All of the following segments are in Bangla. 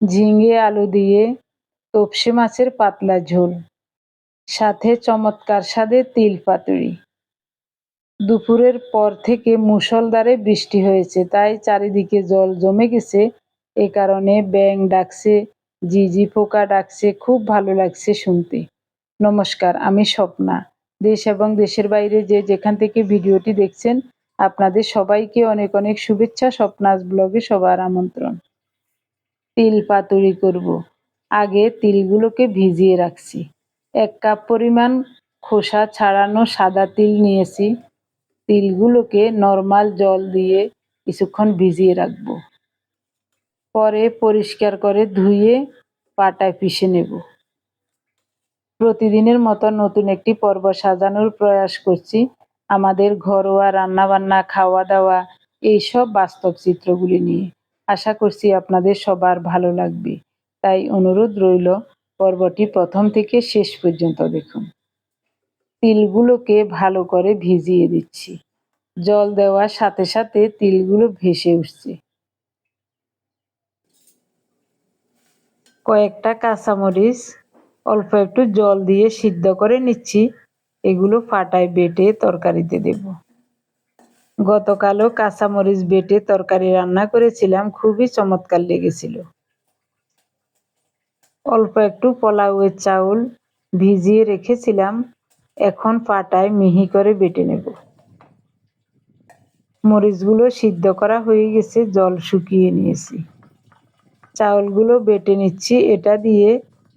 ঝিঙে আলু দিয়ে তপসে মাছের পাতলা ঝোল, সাথে চমৎকার স্বাদে তিল পাতুরি। দুপুরের পর থেকে মুষলধারে বৃষ্টি হয়েছে, তাই চারিদিকে জল জমে গেছে। এ কারণে ব্যাং ডাকছে ঝিঝি পোকা ডাকছে, খুব ভালো লাগছে শুনতে। নমস্কার, আমি স্বপ্না। দেশ এবং দেশের বাইরে যে যেখান থেকে ভিডিওটি দেখছেন, আপনাদের সবাইকে অনেক অনেক শুভেচ্ছা। স্বপ্নাস ব্লগে সবার আমন্ত্রণ। তিল পাতুরি করব। আগে তিলগুলোকে ভিজিয়ে রাখছি। এক কাপ পরিমাণ খোসা ছাড়ানো সাদা তিল নিয়েছি। তিলগুলোকে নর্মাল জল দিয়ে কিছুক্ষণ ভিজিয়ে রাখব। পরে পরিষ্কার করে ধুয়ে পাটায় পিষে নেব। প্রতিদিনের মতো নতুন একটি পর্ব সাজানোর প্রয়াস করছি। আমাদের ঘরোয়া রান্নাবান্না খাওয়া দাওয়া এইসব বাস্তব চিত্রগুলি নিয়ে। আশা করছি আপনাদের সবার ভালো লাগবে। তাই অনুরোধ রইল, পর্বটি প্রথম থেকে শেষ পর্যন্ত দেখুন। তিলগুলোকে ভালো করে ভিজিয়ে দিচ্ছি। জল দেওয়ার সাথে সাথে তিলগুলো ভেসে উঠছে। কয়েকটা কাঁচামরিচ অল্প একটু জল দিয়ে সিদ্ধ করে নিচ্ছি। এগুলো ফাটায় বেটে তরকারিতে দেব। গতকালও কাঁচামরিচ বেটে তরকারি রান্না করেছিলাম, খুবই চমৎকার লেগেছিল। অল্প একটু পোলাওয়ের চাউল ভিজিয়ে রেখেছিলাম, এখন পাটায় মিহি করে বেটে নেব। মরিচগুলো সিদ্ধ করা হয়ে গেছে, জল শুকিয়ে নিয়েছি। চাউলগুলো বেটে নিচ্ছি, এটা দিয়ে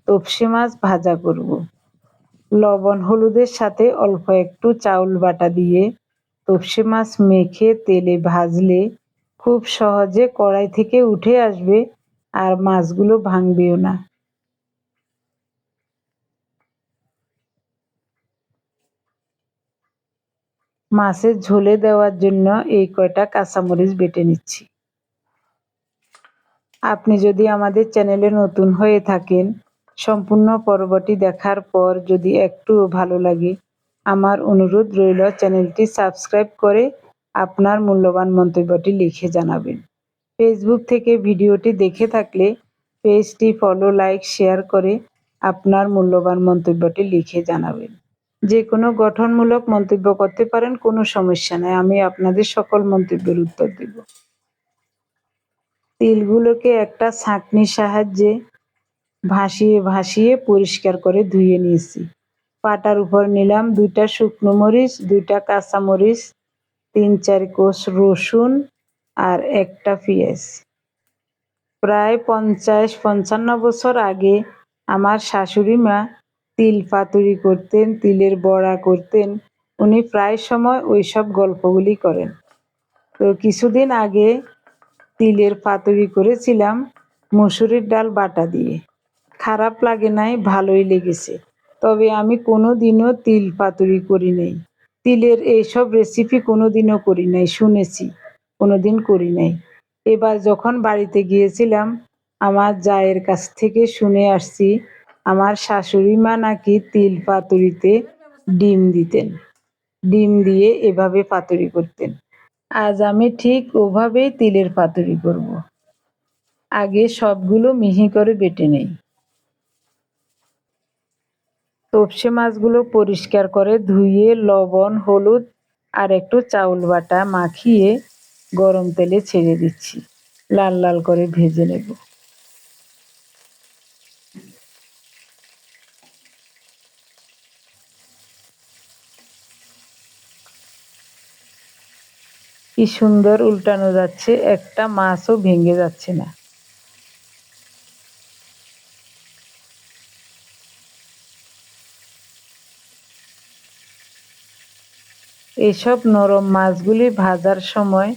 তপসি মাছ ভাজা করব। লবণ হলুদের সাথে অল্প একটু চাউল বাটা দিয়ে তপসি মাছ মেখে, তেলে ভাজলে খুব সহজে কড়াই থেকে উঠে আসবে আর মাছগুলো ভাঙবেও না। মাছের ঝোলে দেওয়ার জন্য এই কয়টা কাঁচামরিচ বেটে নিচ্ছি। আপনি যদি আমাদের চ্যানেলে নতুন হয়ে থাকেন, সম্পূর্ণ পর্বটি দেখার পর যদি একটু ভালো লাগে আমার অনুরোধ রইল চ্যানেলটি সাবস্ক্রাইব করে আপনার মূল্যবান মন্তব্যটি লিখে জানাবেন। ফেসবুক থেকে ভিডিওটি দেখে থাকলে পেজটি ফলো লাইক শেয়ার করে আপনার মূল্যবান মন্তব্যটি লিখে জানাবেন। যে কোনো গঠনমূলক মন্তব্য করতে পারেন, কোনো সমস্যা নেই। আমি আপনাদের সকল মন্তব্যের উত্তর দেব। তিলগুলোকে একটা ছাঁকনির সাহায্যে ভাসিয়ে ভাসিয়ে পরিষ্কার করে ধুয়ে নিয়েছি। পাটার উপর নিলাম দুইটা শুকনো মরিচ, দুইটা কাঁচা মরিচ, তিন চার কোষ রসুন আর একটা পেঁয়াজ। প্রায় পঞ্চাশ, পঞ্চান্ন বছর আগে আমার শাশুড়ি মা তিল পাতুরি করতেন, তিলের বড়া করতেন। উনি প্রায় সময় ওই সব গল্পগুলি করেন। তো কিছুদিন আগে তিলের পাতুরি করেছিলাম মুসুরির ডাল বাটা দিয়ে। খারাপ লাগে নাই, ভালোই লেগেছে। তবে আমি কোনো দিনও তিল পাতুরি করি নাই। তিলের এইসব রেসিপি কোনো দিনও করি নাই, শুনেছি কোনো দিন করি নাই। এবার যখন বাড়িতে গিয়েছিলাম, আমার জায়ের কাছ থেকে শুনে আসছি, আমার শাশুড়ি মা নাকি তিল পাতুরিতে ডিম দিতেন। ডিম দিয়ে এভাবে পাতুরি করতেন। আজ আমি ঠিক ওভাবেই তিলের পাতুরি করব। আগে সবগুলো মিহি করে বেটে নেই। তপসে মাছগুলো পরিষ্কার করে ধুয়ে লবণ, হলুদ আর একটু চাউল বাটা মাখিয়ে গরম তেলে ছেড়ে দিচ্ছি। লাল লাল করে ভেজে নেব। কি সুন্দর উল্টানো যাচ্ছে, একটা মাছও ভেঙে যাচ্ছে না। এইসব নরম মাছগুলি ভাজার সময়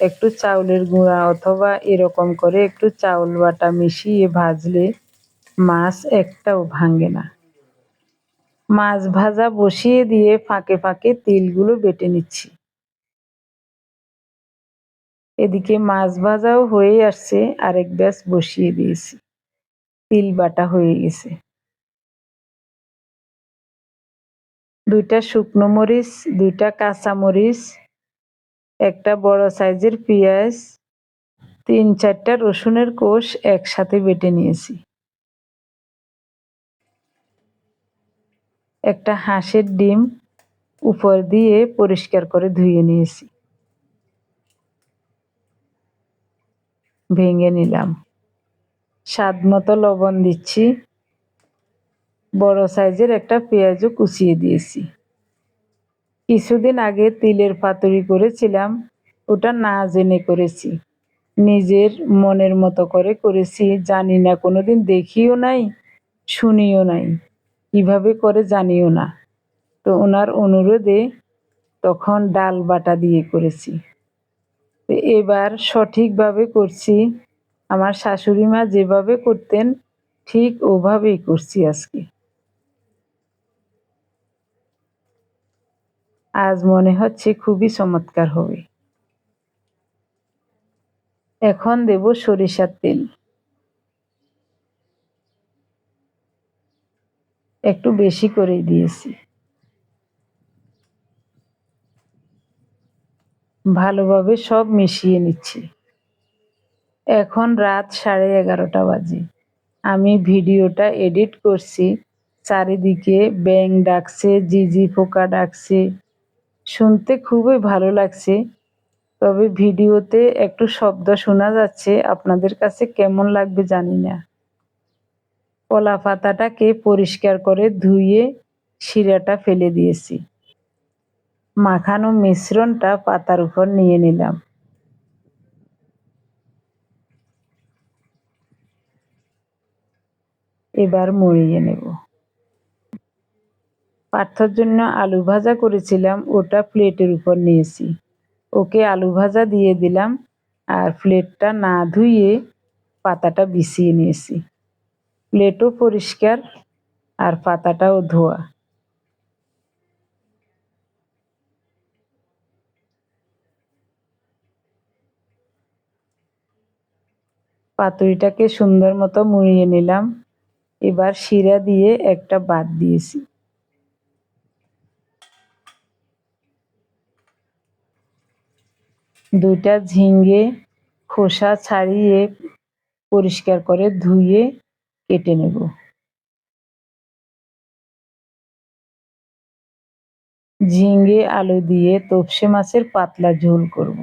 একটু চাউলের গুঁড়া অথবা এরকম করে একটু চাউল বাটা মিশিয়ে ভাজলে মাছ একটাও ভাঙে না। মাছ ভাজা বসিয়ে দিয়ে ফাঁকে ফাঁকে তিলগুলো বেটে নিচ্ছি। এদিকে মাছ ভাজাও হয়ে আসছে, আরেক ব্যাস বসিয়ে দিয়েছি। তিল বাটা হয়ে গেছে। দুইটা শুকনো মরিচ, দুইটা কাঁচা মরিচ, একটা বড় সাইজের পেঁয়াজ, তিন চারটা রসুনের কোষ একসাথে বেটে নিয়েছি। একটা হাঁসের ডিম উপর দিয়ে পরিষ্কার করে ধুয়ে নিয়েছি। ভেঙে নিলাম। স্বাদ মতো লবণ দিচ্ছি। বড় সাইজের একটা পেঁয়াজও কুচিয়ে দিয়েছি। কিছুদিন আগে তিলের পাতুরি করেছিলাম, ওটা না জেনে করেছি। নিজের মনের মতো করে করেছি, জানি না, কোনোদিন দেখিও নাই, শুনিও নাই, কীভাবে করে জানিও না। তো ওনার অনুরোধে তখন ডাল বাটা দিয়ে করেছি। এবার সঠিকভাবে করছি, আমার শাশুড়ি মা যেভাবে করতেন, ঠিক ওভাবেই করছি আজকে। আজ মনে হচ্ছে খুবই চমৎকার হবে। এখন দেব সরিষার তেল। একটু বেশি করেই দিয়েছি। ভালোভাবে সব মিশিয়ে নিচ্ছি। এখন রাত সাড়ে এগারোটা বাজে। আমি ভিডিওটা এডিট করছি। চারিদিকে ব্যাং ডাকছে, জিজি পোকা ডাকছে। শুনতে খুবই ভালো লাগছে। তবে ভিডিওতে একটু শব্দ শোনা যাচ্ছে। আপনাদের কাছে কেমন লাগবে জানি না। কলা পাতাটাকে পরিষ্কার করে ধুয়ে শিরাটা ফেলে দিয়েছি। মাখানো মিশ্রণটা পাতার উপর নিয়ে নিলাম। এবার মরিয়ে নেব। পার্থর জন্য আলু ভাজা করেছিলাম, ওটা প্লেটের উপর নিয়েছি। ওকে আলু ভাজা দিয়ে দিলাম আর প্লেটটা না ধুয়ে পাতাটা বিছিয়ে নিয়েছি। প্লেটও পরিষ্কার আর পাতাটাও ধোয়া। পাতুরিটাকে সুন্দর মতো মুড়িয়ে নিলাম। এবার শিরা দিয়ে একটা বাদ দিয়েছি। দুইটা ঝিঙ্গে খোসা ছাড়িয়ে পরিষ্কার করে ধুয়ে কেটে নেব। ঝিঙ্গে আলু দিয়ে তপসে মাছের পাতলা ঝোল করব।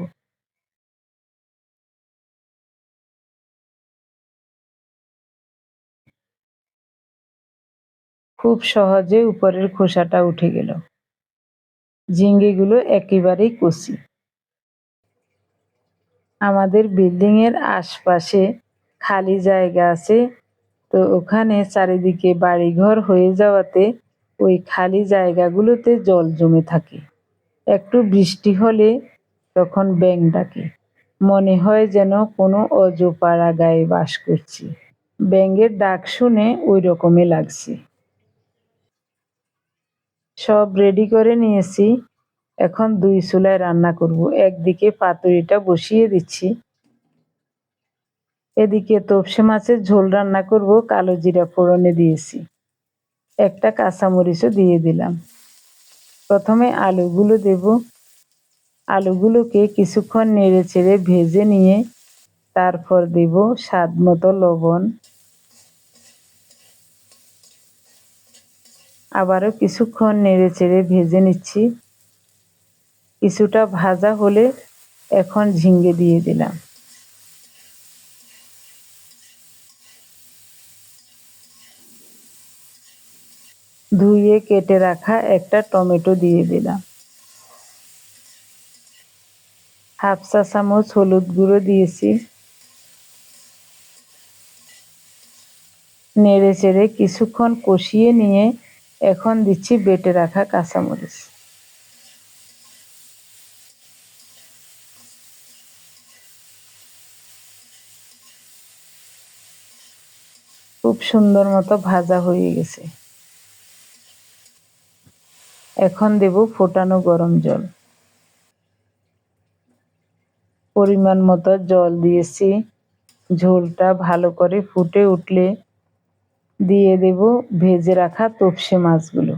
খুব সহজে উপরের খোসাটা উঠে গেল। ঝিঙ্গেগুলো একেবারেই কষি। আমাদের বিল্ডিংয়ের আশপাশে খালি জায়গা আছে। তো ওখানে চারিদিকে বাড়িঘর হয়ে যাওয়াতে ওই খালি জায়গাগুলোতে জল জমে থাকে। একটু বৃষ্টি হলে তখন ব্যাং ডাকে। মনে হয় যেন কোনো অজপাড়া গায়ে বাস করছি। ব্যাঙের ডাক শুনে ওই রকমই লাগছে। সব রেডি করে নিয়েছি। এখন দুই চুলায় রান্না করব। একদিকে পাতুরিটা বসিয়ে দিচ্ছি। এদিকে তপসে মাছের ঝোল রান্না করব, কালো জিরা ফোড়নে দিয়েছি। একটা কাঁচামরিচও দিয়ে দিলাম। প্রথমে আলুগুলো দেব। আলুগুলোকে কিছুক্ষণ নেড়ে চেড়ে ভেজে নিয়ে তারপর দেব স্বাদ মতো লবণ। আবারও কিছুক্ষণ নেড়ে চেড়ে ভেজে নিচ্ছি। কিছুটা ভাজা হলে এখন ঝিঙ্গে দিয়ে দিলাম। ধুয়ে কেটে রাখা একটা টমেটো দিয়ে দিলাম। হাফ চা চামচ হলুদ গুঁড়ো দিয়েছি। নেড়ে চেড়ে কিছুক্ষণ কষিয়ে নিয়ে এখন দিচ্ছি বেটে রাখা কাঁচামরিচ। খুব সুন্দর মতো ভাজা হয়ে গেছে। এখন দেব ফোটানো গরম জল। পরিমাণ মতো জল দিয়েছি। ঝোলটা ভালো করে ফুটে উঠলে দিয়ে দেব ভেজে রাখা তপসে মাছগুলো।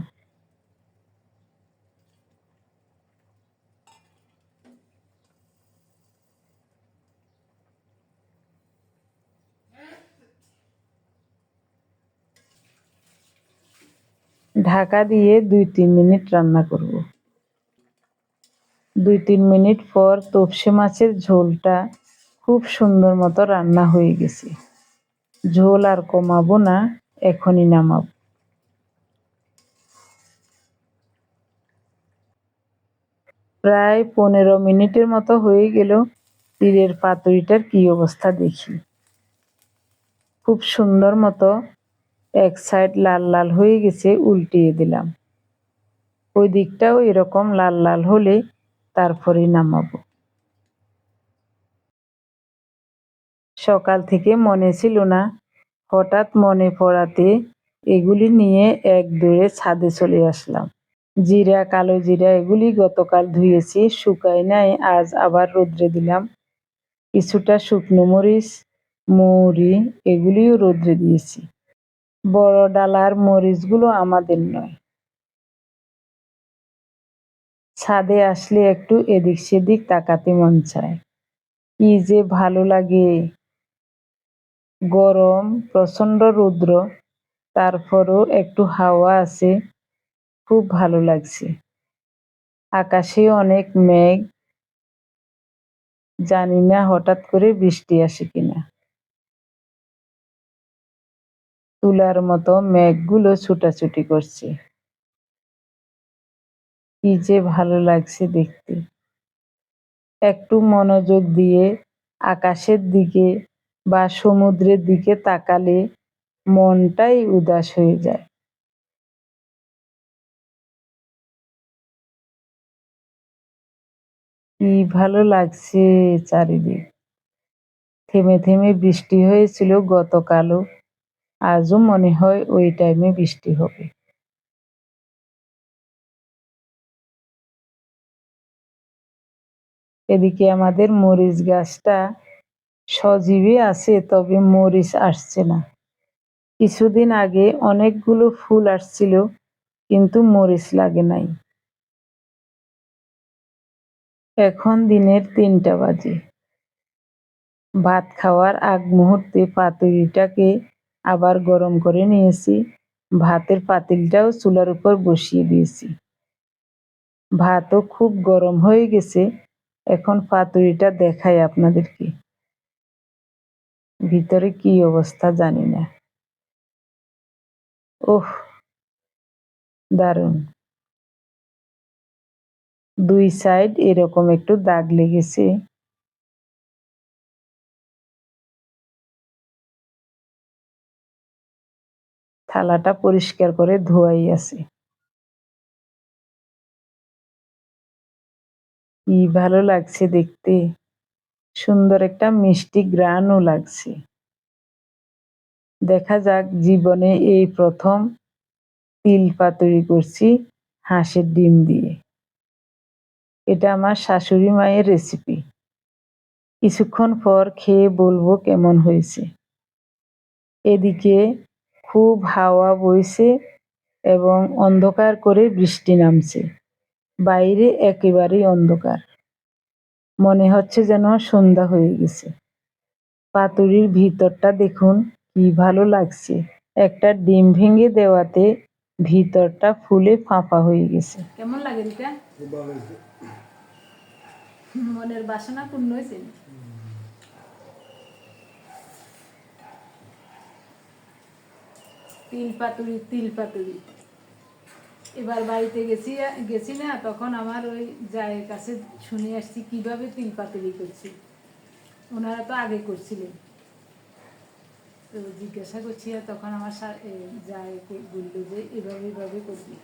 ঢাকা দিয়ে দুই তিন মিনিট রান্না করব। দুই তিন মিনিট পর তপসে মাছের ঝোলটা খুব সুন্দর মতো রান্না হয়ে গেছে। ঝোল আর কমাবো না, এখনই নামাবো। প্রায় পনেরো মিনিটের মতো হয়ে গেল তীরের পাতুরিটার কি অবস্থা দেখি। খুব সুন্দর মতো এক সাইড লাল লাল হয়ে গেছে, উল্টিয়ে দিলাম। ওই দিকটাও এরকম লাল লাল হলে তারপরে নামাবো। সকাল থেকে মনে ছিল না, হঠাৎ মনে পড়াতে এগুলি নিয়ে এক দূরে ছাদে চলে আসলাম। জিরা, কালো জিরা এগুলি গতকাল ধুয়েছি শুকাই নাই, আজ আবার রোদ্রে দিলাম। কিছুটা শুকনো মরিচ, মৌরি এগুলিও রোদ্রে দিয়েছি। বড় ডালার মরিচগুলো আমাদের নয়। ছাদে আসলে একটু এদিক সেদিক তাকাতে মন চায়। কি যে ভালো লাগে। গরম প্রচণ্ড রৌদ্র, তারপরও একটু হাওয়া আছে, খুব ভালো লাগছে। আকাশে অনেক মেঘ, জানি না হঠাৎ করে বৃষ্টি আসে কিনা। তুলার মতো মেঘগুলো ছুটাছুটি করছে। কি যে ভালো লাগছে দেখতে। একটু মনোযোগ দিয়ে আকাশের দিকে বা সমুদ্রের দিকে তাকালে মনটাই উদাস হয়ে যায়। কি ভালো লাগছে চারিদিক। থেমে থেমে বৃষ্টি হয়েছিল গতকালও। আজও মনে হয় ওই টাইমে বৃষ্টি হবে। এদিকে আমাদের মরিচ গাছটা সজীবে আছে, তবে মরিচ আসছে না। কিছুদিন আগে অনেকগুলো ফুল আসছিল, কিন্তু মরিচ লাগে নাই। এখন দিনের তিনটা বাজে। ভাত খাওয়ার আগ মুহূর্তে পাতুরিটাকে আবার গরম করে নিয়েছি। ভাতের পাতিলটাও চুলার উপর বসিয়ে দিয়েছি। ভাতও খুব গরম হয়ে গেছে। এখন পাতুরিটা দেখাই আপনাদেরকে। ভিতরে কি অবস্থা জানি না। ওহ, দারুণ। দুই সাইড এরকম একটু দাগ লেগেছে। থালাটা পরিষ্কার করে ধোয়াই আছে। কি ভালো লাগছে দেখতে। সুন্দর একটা মিষ্টি গ্রানও লাগছে। দেখা যাক জীবনে এই প্রথম তিল পাতুরি করছি হাঁসের ডিম দিয়ে। এটা আমার শাশুড়ি মায়ের রেসিপি কিছুক্ষণ পর খেয়ে বলব কেমন হয়েছে। এদিকে খুব হাওয়া বইছে এবং অন্ধকার করে বৃষ্টি নামছে। বাইরে একেবারেই অন্ধকার। মনে হচ্ছে যেন সন্ধ্যা হয়ে গেছে। পাতুরির ভিতরটা দেখুন কি ভালো লাগছে। একটা ডিম ভেঙে দেওয়াতে ভিতরটা ফুলে ফাঁপা হয়ে গেছে। কেমন লাগে মনের বাসনা পূর্ণ হয়েছে? তিল পাতুরি তিল পাতুরি। এবার বাড়িতে গেছি গেছি না, তখন আমার ওই জায়ের কাছে শুনে আসছি, কীভাবে তিল পাতুরি করছি? ওনারা তো আগে করছিলেন। তো জিজ্ঞাসা করছি, আর তখন আমার যায় বলল যে, এভাবে এভাবে করবি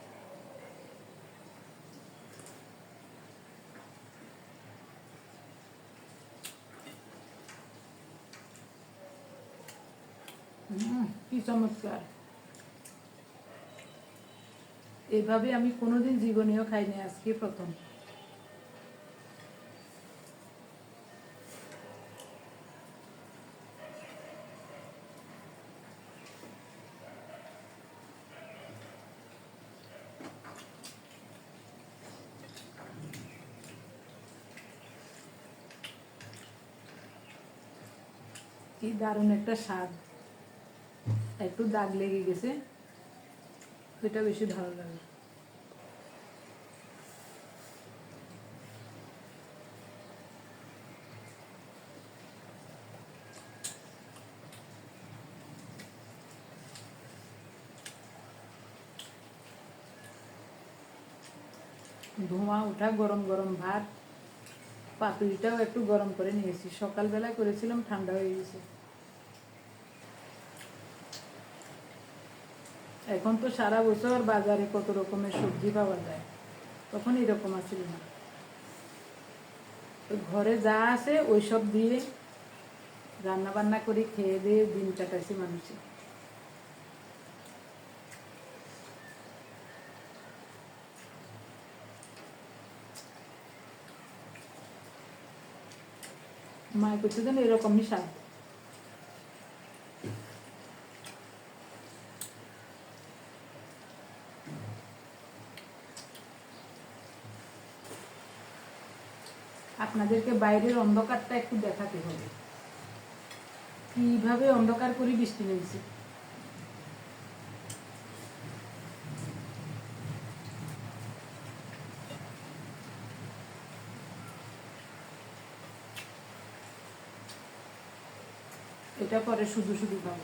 কি চমৎকার। এভাবে আমি কোনোদিন জীবনেও খাইনি আজকে প্রথম। কি দারুণ একটা স্বাদ। একটু দাগ লেগে গেছে। ওইটা বেশি ভালো লাগে। ধোঁয়া ওঠা, গরম গরম ভাত পাতুরিটাও একটু গরম করে নিয়েছি। সকালবেলা করেছিলাম, ঠান্ডা হয়ে গেছে। এখন তো সারা বছর বাজারে কত রকমের সবজি পাওয়া যায়। তখন এরকম আছিল না। ঘরে যা আছে ওই সব দিয়ে রান্না বান্না করে খেয়ে দিয়ে দিন কাটাইছি মানুষে। মায়ের করছে যেন এরকমই স্বাদ আপনাদেরকে বাইরের অন্ধকারটা একটু দেখাতে হবে। কীভাবে অন্ধকার করে বৃষ্টি নেমেছে? এটা পরে শুধু শুধু খাব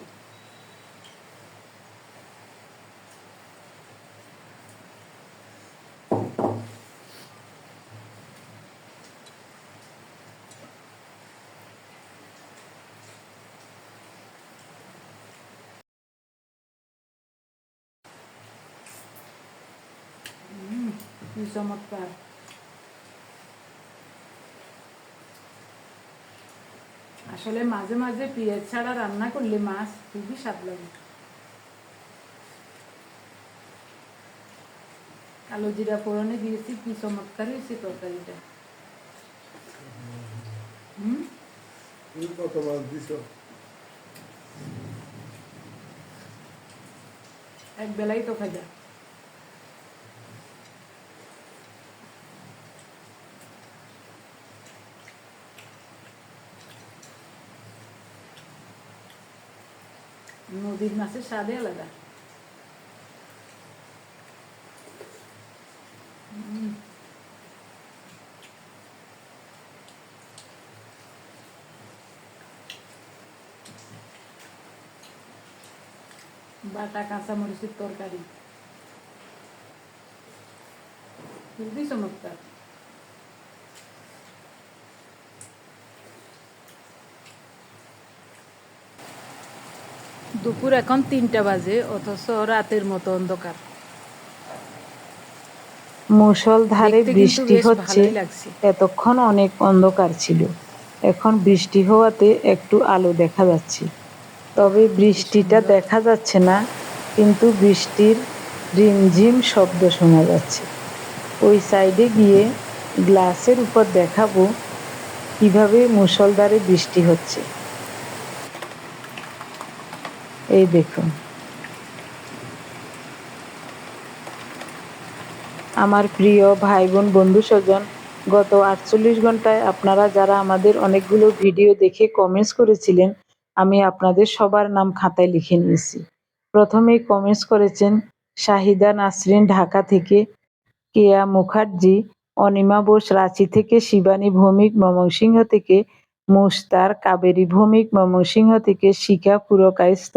হুম, কি চমৎকার আসলে মাঝে মাঝে পেঁয়াজ ছাড়া রান্না করলে মাছ খুবই স্বাদ লাগে। কালো জিরা ফোড়নে দিয়েছি কি চমৎকার হয়েছে তরকারিটা। হুম? কত মাছ দিছ? এক বেলাই তো খাজা নদীর মাছের স্বাদে আলাদা উম। বাটা কাঁচা মরিচের তরকারি খুবই চমৎকার দুপুর এখন তিনটা বাজে অথচ রাতের মতো অন্ধকার। কিন্তু বৃষ্টি হচ্ছে। এতক্ষণ অনেক অন্ধকার ছিল। এখন বৃষ্টি হওয়াতে একটু আলো দেখা যাচ্ছে। তবে বৃষ্টিটা দেখা যাচ্ছে না কিন্তু বৃষ্টির রিমঝিম শব্দ শোনা যাচ্ছে। ওই সাইডে গিয়ে গ্লাসের উপর দেখাবো কীভাবে মুষলধারে বৃষ্টি হচ্ছে। এই দেখুন। আমার প্রিয় ভাই বোন বন্ধু স্বজন, গত আটচল্লিশ ঘন্টায় আপনারা যারা আমাদের অনেকগুলো ভিডিও দেখে কমেন্টস করেছিলেন, আমি আপনাদের সবার নাম খাতায় লিখে নিয়েছি। প্রথমেই কমেন্টস করেছেন শাহিদা নাসরিন ঢাকা থেকে, কেয়া মুখার্জি, অনিমা বোস রাঁচি থেকে, শিবানী ভৌমিক, ময়মনসিংহ থেকে মুস্তার কাবেরী ভৌমিক ময়মনসিংহ থেকে শিখা পুরকায়স্থ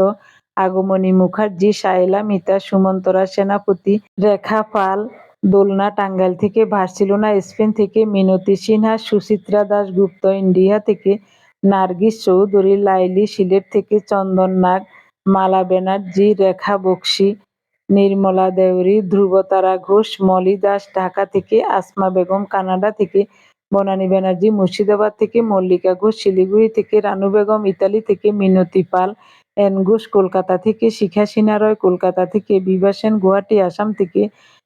আগমনী মুখার্জি সায়লা মিতা, সুমন্তরা, সেনাপতি, রেখা পাল, দোলনা টাঙ্গাইল থেকে বার্সেলোনা, স্পেন থেকে মিনতি সিনহা, সুচিত্রা দাস গুপ্ত ইন্ডিয়া থেকে নার্গিস চৌধুরী, লাইলি সিলেট থেকে চন্দন নাগ, মালা ব্যানার্জি, রেখা বক্সি, নির্মলা দেউরি, ধ্রুবতারা ঘোষ, মলি দাস ঢাকা থেকে আসমা বেগম, কানাডা থেকে বনানী ব্যানার্জি মুর্শিদাবাদ থেকে মল্লিকা ঘোষ, শিলিগুড়ি থেকে রানু বেগম, ইতালি থেকে মিনতি পাল, এন ঘোষ কলকাতা থেকে শিখা সিনহা রয় কলকাতা থেকে বিভা সেন, গুয়াহাটি, আসাম থেকে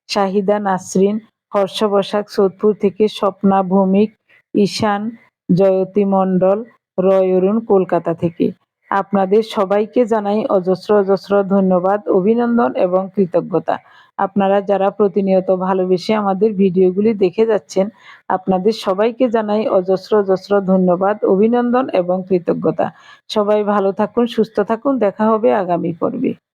শাহিদা নাসরিন, হর্ষ বসাক, সোদপুর থেকে স্বপ্না ভৌমিক, ঈশান জয়তী মণ্ডল, রয় অরুণ কলকাতা থেকে। আপনাদের সবাইকে জানাই অজস্র অজস্র ধন্যবাদ, অভিনন্দন এবং কৃতজ্ঞতা। আপনারা যারা প্রতিনিয়ত ভালোবেসে আমাদের ভিডিওগুলি দেখে যাচ্ছেন, আপনাদের সবাইকে জানাই অজস্র অজস্র ধন্যবাদ, অভিনন্দন এবং কৃতজ্ঞতা। সবাই ভালো থাকুন, সুস্থ থাকুন, দেখা হবে আগামী পর্বে।